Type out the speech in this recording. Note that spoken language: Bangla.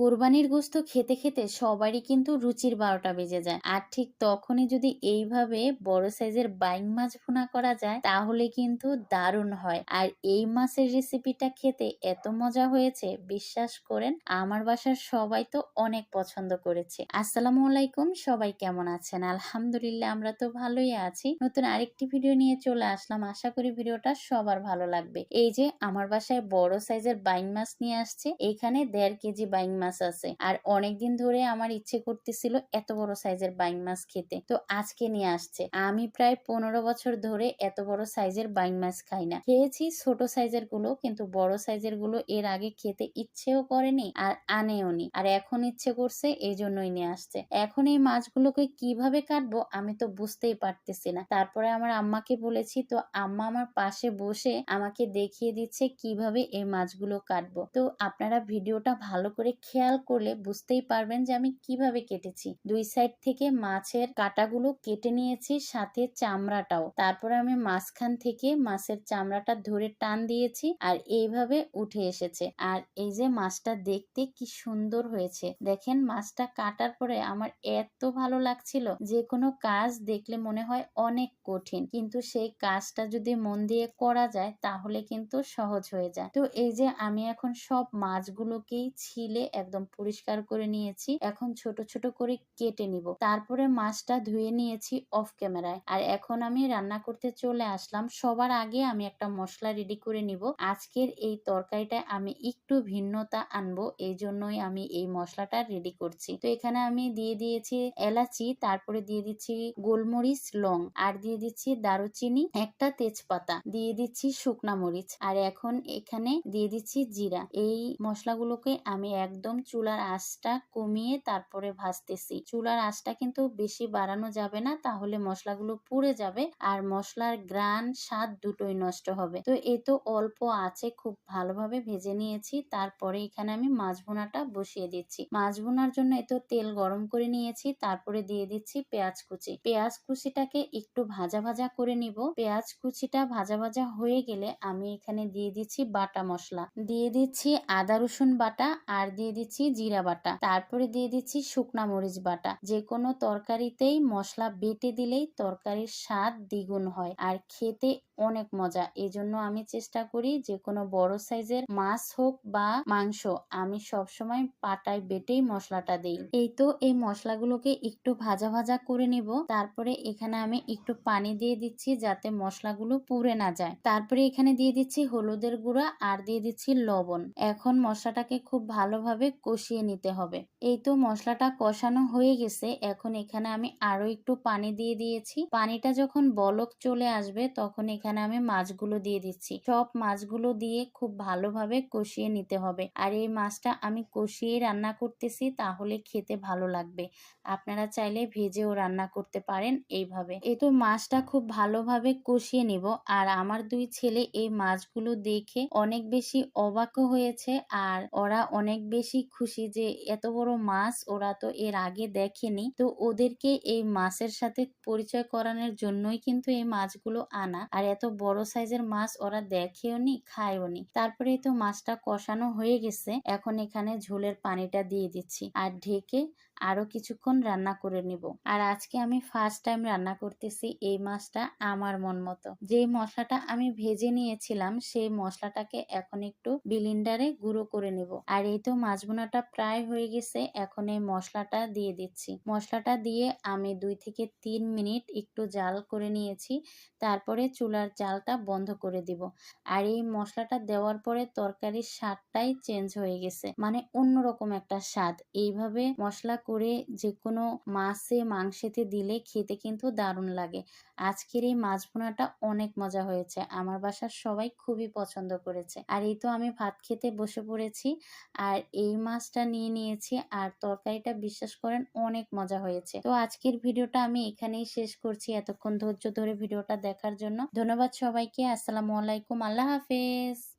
কোরবানির গোস্ত খেতে খেতে সবারই কিন্তু রুচির বারোটা বেজে যায়। আর ঠিক তখনই যদি এইভাবে বড় সাইজের বাইং মাছ ভুনা করা যায়, তাহলে কিন্তু দারুণ হয়। আর এই মাছের রেসিপিটা খেতে এত মজা হয়েছে, বিশ্বাস করেন, আমার বাসার সবাই তো অনেক পছন্দ করেছে। আসসালামু আলাইকুম, সবাই কেমন আছেন? আলহামদুলিল্লাহ, আমরা তো ভালোই আছি। নতুন আরেকটি ভিডিও নিয়ে চলে আসলাম। আশা করি ভিডিওটা সবার ভালো লাগবে। এই যে, আমার বাসায় বড় সাইজের বাইং মাছ নিয়ে আসছে। এখানে দেড় কেজি বাইং মাছ আছে। আর অনেকদিন ধরে আমার ইচ্ছে করতেছিল এত বড় সাইজের বাইং মাছ খেতে। তো আজকে নিয়ে আসছে। আমি প্রায় পনেরো বছর ধরে এত বড় সাইজের বাইং মাছ খাই না। খেয়েছি ছোট সাইজেরগুলো, কিন্তু বড় সাইজেরগুলো এর আগে খেতে ইচ্ছেও করেনি আর আনেও নি। আর এখন ইচ্ছে করছে এই জন্যই নিয়ে আসছে এখন এই মাছগুলোকে কীভাবে কাটবো আমি তো বুঝতেই পারতেছি না। তারপরে আমার আম্মাকে বলেছি, তো আম্মা আমার পাশে বসে আমাকে দেখিয়ে দিচ্ছে কীভাবে এই মাছগুলো কাটবো। তো আপনারা ভিডিওটা ভালো করে খেয়াল করলে বুঝতেই পারবেন যে আমি কীভাবে কেটেছি। দুই সাইড থেকে মাছের কাটাগুলো কেটে নিয়েছি, সাথে চামড়াটাও। তারপরে আমি মাঝখান থেকে মাছের চামড়াটা ধরে টান দিয়েছি আর এইভাবে উঠে এসেছে। আর এই যে মাছটা দেখতে কি সুন্দর হয়েছে। দেখেন মাছটা কাটার পরে আমার এত ভালো লাগছিল। যে কোনো কাজ দেখলে মনে হয় অনেক কঠিন। কিন্তু সেই কাজটা যদি মন দিয়ে করা যায় তাহলে কিন্তু সহজ হয়ে যায়। তো এই যে আমি এখন সব মাছগুলোকেই ছিলে একদম পরিষ্কার করে নিয়েছি। এখন ছোট ছোট করে কেটে নিব। তারপরে মাছটা ধুয়ে নিয়েছি অফ ক্যামেরায় আর এখন আমি রান্না করতে চলে আসলাম। সবার আগে আমি একটা মশলা রেডি করে নিব। আজকের এই তরকারিটা আমি একটু ভিন্নতা আনব, এই জন্যই আমি এই মশলাটা রেডি করছি। তো এখানে আমি দিয়ে দিয়েছি এলাচি, তারপরে দিয়ে দিচ্ছি গোলমরিচ, লং, আর দিয়ে দিচ্ছি দারুচিনি, একটা তেজপাতা, দিয়ে দিচ্ছি শুকনা মরিচ, আর এখন এখানে দিয়ে দিচ্ছি জিরা। এই মশলাগুলোকে আমি একদম চুলার আঁচটা কমিয়ে তারপরে ভাজতেছি। চুলার আঁচটা কিন্তু বেশি বাড়ানো যাবে না, তাহলে মশলাগুলো পুড়ে যাবে আর মশলার গ্রান স্বাদ দুটোই নষ্ট হবে। তো এই তো অল্প আছে, খুব ভালোভাবে ভেজে নিয়েছি। তারপরে এখানে আমি মাছ ভুনাটা বসিয়ে দিচ্ছি। মাছ ভুনার জন্য এতো তেল গরম করে নিয়েছি, তারপরে দিয়ে দিচ্ছি পেঁয়াজ কুচি। পেঁয়াজ কুচিটাকে একটু ভাজা ভাজা করে নিব। পেঁয়াজ কুচিটা ভাজা ভাজা হয়ে গেলে আমি এখানে দিয়ে দিচ্ছি বাটা মশলা। দিয়ে দিচ্ছি আদা রসুন বাটা আর দিয়ে দিচ্ছি জিরা বাটা। তারপরে দিয়ে দিচ্ছি শুকনা মরিচ বাটা। যে কোনো তরকারিতেই মশলা বেটে দিলেই তরকারির স্বাদ দ্বিগুণ হয়। আর খেতে অনেক মজা। এই জন্য আমি চেষ্টা করি যে কোনো বড় সাইজের মাছ হোক বা মাংস, আমি সবসময় পাটায় বেটেই মশলাটা দেই। এই তো এই মশলাগুলোকে একটু ভাজা ভাজা করে নিব। তারপরে এখানে আমি একটু পানি দিয়ে দিচ্ছি যাতে মশলাগুলো পুড়ে না যায়। তারপরে এখানে দিয়ে দিচ্ছি হলুদের গুঁড়া আর দিয়ে দিচ্ছি লবণ। এখন মশলাটাকে খুব ভালোভাবে কষিয়ে নিতে হবে। এই তো মশলাটা কষানো হয়ে গেছে। এখন এখানে আমি আরও একটু পানি দিয়ে দিয়েছি। পানিটা যখন বলক চলে আসবে, তখন এখানে আমি মাছগুলো দিয়ে দিচ্ছি। সব মাছগুলো দিয়ে খুব ভালোভাবে কষিয়ে নিতে হবে। আর এই মাছটা আমি কষিয়ে রান্না করতেছি, তাহলে খেতে ভালো লাগবে। আপনারা চাইলে ভেজেও রান্না করতে পারেন এইভাবে। এই তো মাছটা খুব ভালোভাবে কষিয়ে নিব। আর আমার দুই ছেলে এই মাছগুলো দেখে অনেক বেশি অবাকও হয়েছে আর ওরা অনেক বেশি খুশি যে এত বড় মাছ ওরা তো এর আগে দেখেনি। তো ওদেরকে এই মাছের সাথে পরিচয় করানোর জন্যই কিন্তু এই মাছগুলো আনা। আর বড় সাইজের মাছ ওরা দেখেও নি, খায়ও নি। তারপরে তো মাছটা কষানো হয়ে গেছে। এখন এখানে ঝোলের পানিটা দিয়ে দিচ্ছি। আর ঢেকে আরও কিছুক্ষণ রান্না করে নিব। আর আজকে আমি ফার্স্ট টাইম রান্না করতেছি এই মাছটা আমার মন মতো। যে মশলাটা আমি ভেজে নিয়েছিলাম, সেই মশলাটাকে এখন একটু বিলিন্ডারে গুঁড়ো করে নিব। আর এই তো মাছ বোনাটা প্রায় হয়ে গেছে, এখন এই মশলাটা দিয়ে দিচ্ছি। মশলাটা দিয়ে আমি দুই থেকে তিন মিনিট একটু জাল করে নিয়েছি, তারপরে চুলার জালটা বন্ধ করে দিব। আর এই মশলাটা দেওয়ার পরে তরকারির স্বাদটাই চেঞ্জ হয়ে গেছে। মানে অন্যরকম একটা স্বাদ। এইভাবে মশলা করে যে কোনো মাছে, মাংসেতে দিলে খেতে কিন্তু দারুণ লাগে। আজকের এই মাছ ভুনাটা অনেক মজা হয়েছে। আমার বাসার সবাই খুবই পছন্দ করেছে। আর এই তো আমি ভাত খেতে বসে পড়েছি। আর এই মাছটা নিয়ে নিয়েছি। আর তরকারিটা বিশ্বাস করেন অনেক মজা হয়েছে। তো আজকের ভিডিওটা আমি এখানেই শেষ করছি। এতক্ষণ ধৈর্য ধরে ভিডিওটা দেখার জন্য। ধন্যবাদ সবাইকে। আসসালামু আলাইকুম। আল্লাহ হাফেজ।